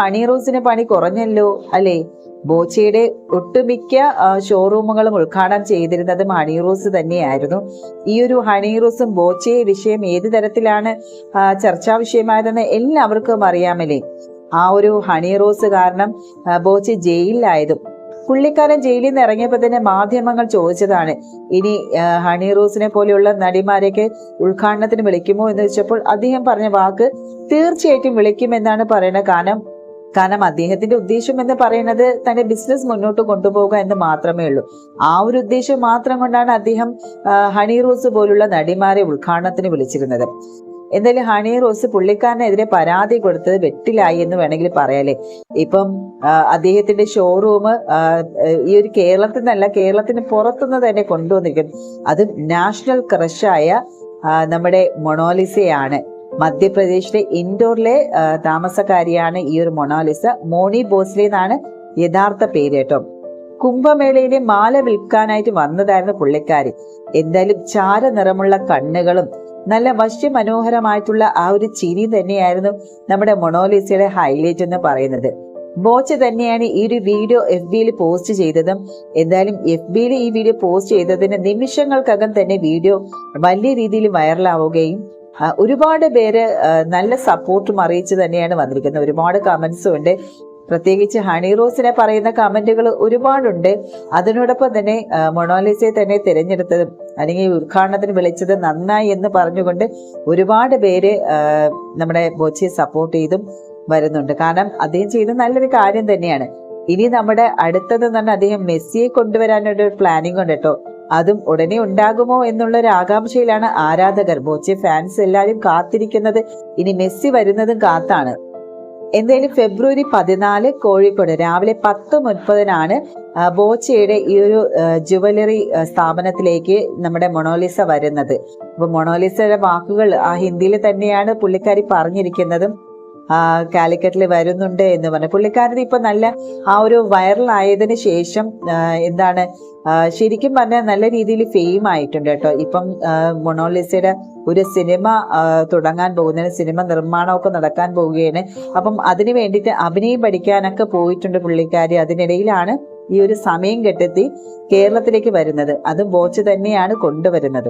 Honey റോസിന് പണി കുറഞ്ഞല്ലോ അല്ലേ? ബോച്ചയുടെ ഒട്ടുമിക്ക ഷോറൂമുകളും ഉദ്ഘാടനം ചെയ്തിരുന്നതും ഹണി റോസ് തന്നെയായിരുന്നു. ഈ ഒരു ഹണി റോസും ബോച്ചയെ വിഷയം ഏത് തരത്തിലാണ് ചർച്ചാ വിഷയമായതെന്ന് എല്ലാവർക്കും അറിയാമല്ലേ? ആ ഒരു ഹണി റോസ് കാരണം ബോച്ച ബോച്ചെ ജയിലിലായതും. പുള്ളിക്കാരൻ ജയിലിൽ നിന്ന് ഇറങ്ങിയപ്പോൾ തന്നെ മാധ്യമങ്ങൾ ചോദിച്ചതാണ് ഇനി ഹണി റോസിനെ പോലെയുള്ള നടിമാരെയൊക്കെ ഉദ്ഘാടനത്തിന് വിളിക്കുമോ? എന്ന് വെച്ചപ്പോൾ അദ്ദേഹം പറഞ്ഞ വാക്ക് തീർച്ചയായിട്ടും വിളിക്കുമെന്നാണ് പറയുന്നത് കാരണം കാരണം അദ്ദേഹത്തിന്റെ ഉദ്ദേശം എന്ന് പറയുന്നത് തന്റെ ബിസിനസ് മുന്നോട്ട് കൊണ്ടുപോകുക എന്ന് മാത്രമേ ഉള്ളൂ. ആ ഒരു ഉദ്ദേശം മാത്രം കൊണ്ടാണ് അദ്ദേഹം ഹണി റോസ് പോലുള്ള നടിമാരെ ഉദ്ഘാടനത്തിന് വിളിച്ചിരുന്നത്. എന്തായാലും ഹണി റോസ് പുള്ളിക്കാരനെതിരെ പരാതി കൊടുത്തത് വെട്ടിലായി എന്ന് വേണമെങ്കിൽ പറയാലേ. ഇപ്പം അദ്ദേഹത്തിന്റെ ഷോറൂം ഈ ഒരു കേരളത്തിൽ നിന്നല്ല കേരളത്തിന് പുറത്തുനിന്ന് തന്നെ കൊണ്ടുവന്നിരിക്കുന്നു. അത് നാഷണൽ ക്രഷായ നമ്മുടെ മൊണോലിസയാണ് മധ്യപ്രദേശിലെ ഇൻഡോറിലെ താമസക്കാരിയാണ് ഈ ഒരു മൊണാലിസ. മോണി ബോസ്ലെ എന്നാണ് യഥാർത്ഥ പേര് കേട്ടോ. കുംഭമേളയിലെ മാല വിൽക്കാനായിട്ട് വന്നതായിരുന്നു പുള്ളിക്കാരി. എന്തായാലും ചാര നിറമുള്ള കണ്ണുകളും നല്ല വശ്യമനോഹരമായിട്ടുള്ള ആ ഒരു ചിരി തന്നെയായിരുന്നു നമ്മുടെ മൊണോലിസയുടെ ഹൈലൈറ്റ് എന്ന് പറയുന്നത്. ബോച്ച തന്നെയാണ് ഈ ഒരു വീഡിയോ എഫ് ബിയിൽ പോസ്റ്റ് ചെയ്തതും. എന്തായാലും എഫ് ബിയിൽ ഈ വീഡിയോ പോസ്റ്റ് ചെയ്തതിന് നിമിഷങ്ങൾക്കകം തന്നെ വീഡിയോ വലിയ രീതിയിൽ വൈറലാവുകയും ഒരുപാട് പേര് നല്ല സപ്പോർട്ടും അറിയിച്ച് തന്നെയാണ് വന്നിരിക്കുന്നത്. ഒരുപാട് കമൻസും ഉണ്ട്. പ്രത്യേകിച്ച് ഹണി റോസിനെ പറയുന്ന കമന്റുകൾ ഒരുപാടുണ്ട്. അതിനോടൊപ്പം തന്നെ മൊണോലിസയെ തന്നെ തിരഞ്ഞെടുത്തതും അല്ലെങ്കിൽ ഉദ്ഘാടനത്തിന് വിളിച്ചത് നന്നായി എന്ന് പറഞ്ഞുകൊണ്ട് ഒരുപാട് പേര് നമ്മുടെ ബോച്ചിയെ സപ്പോർട്ട് ചെയ്തും വരുന്നുണ്ട്. കാരണം അദ്ദേഹം ചെയ്ത നല്ലൊരു കാര്യം തന്നെയാണ്. ഇനി നമ്മുടെ അടുത്തത് തന്നെ അദ്ദേഹം മെസ്സിയെ കൊണ്ടുവരാനൊരു പ്ലാനിങ് ഉണ്ട് കേട്ടോ. അതും ഉടനെ ഉണ്ടാകുമോ എന്നുള്ള ഒരു ആകാംക്ഷയിലാണ് ആരാധകർ. ബോച്ചെ ഫാൻസ് എല്ലാവരും കാത്തിരിക്കുന്നത് ഇനി മെസ്സി വരുന്നതും കാത്താണ്. എന്തായാലും ഫെബ്രുവരി പതിനാല് കോഴിക്കോട് രാവിലെ പത്ത് മുപ്പതിനാണ് ബോച്ചയുടെ ഈ ഒരു ജുവലറി സ്ഥാപനത്തിലേക്ക് നമ്മുടെ മൊണോലിസ വരുന്നത്. അപ്പൊ മൊണോലിസയുടെ വാക്കുകൾ ആ ഹിന്ദിയിൽ തന്നെയാണ് പുള്ളിക്കാരി പറഞ്ഞിരിക്കുന്നതും. കാലിക്കറ്റിൽ വരുന്നുണ്ട് എന്ന് പറഞ്ഞു. പുള്ളിക്കാരൻ ഇപ്പൊ നല്ല ആ ഒരു വൈറലായതിനു ശേഷം എന്താണ് ശരിക്കും പറഞ്ഞാൽ നല്ല രീതിയിൽ ഫെയിം ആയിട്ടുണ്ട് കേട്ടോ. ഇപ്പം മൊണോലിസയുടെ ഒരു സിനിമ തുടങ്ങാൻ പോകുന്നതിന് സിനിമ നിർമ്മാണമൊക്കെ നടക്കാൻ പോവുകയാണ്. അപ്പം അതിന് വേണ്ടിയിട്ട് അഭിനയം പഠിക്കാനൊക്കെ പോയിട്ടുണ്ട് പുള്ളിക്കാരി. അതിനിടയിലാണ് ഈ ഒരു സമയം കെട്ടെത്തി കേരളത്തിലേക്ക് വരുന്നത്. അതും ബോച്ച് തന്നെയാണ് കൊണ്ടുവരുന്നത്.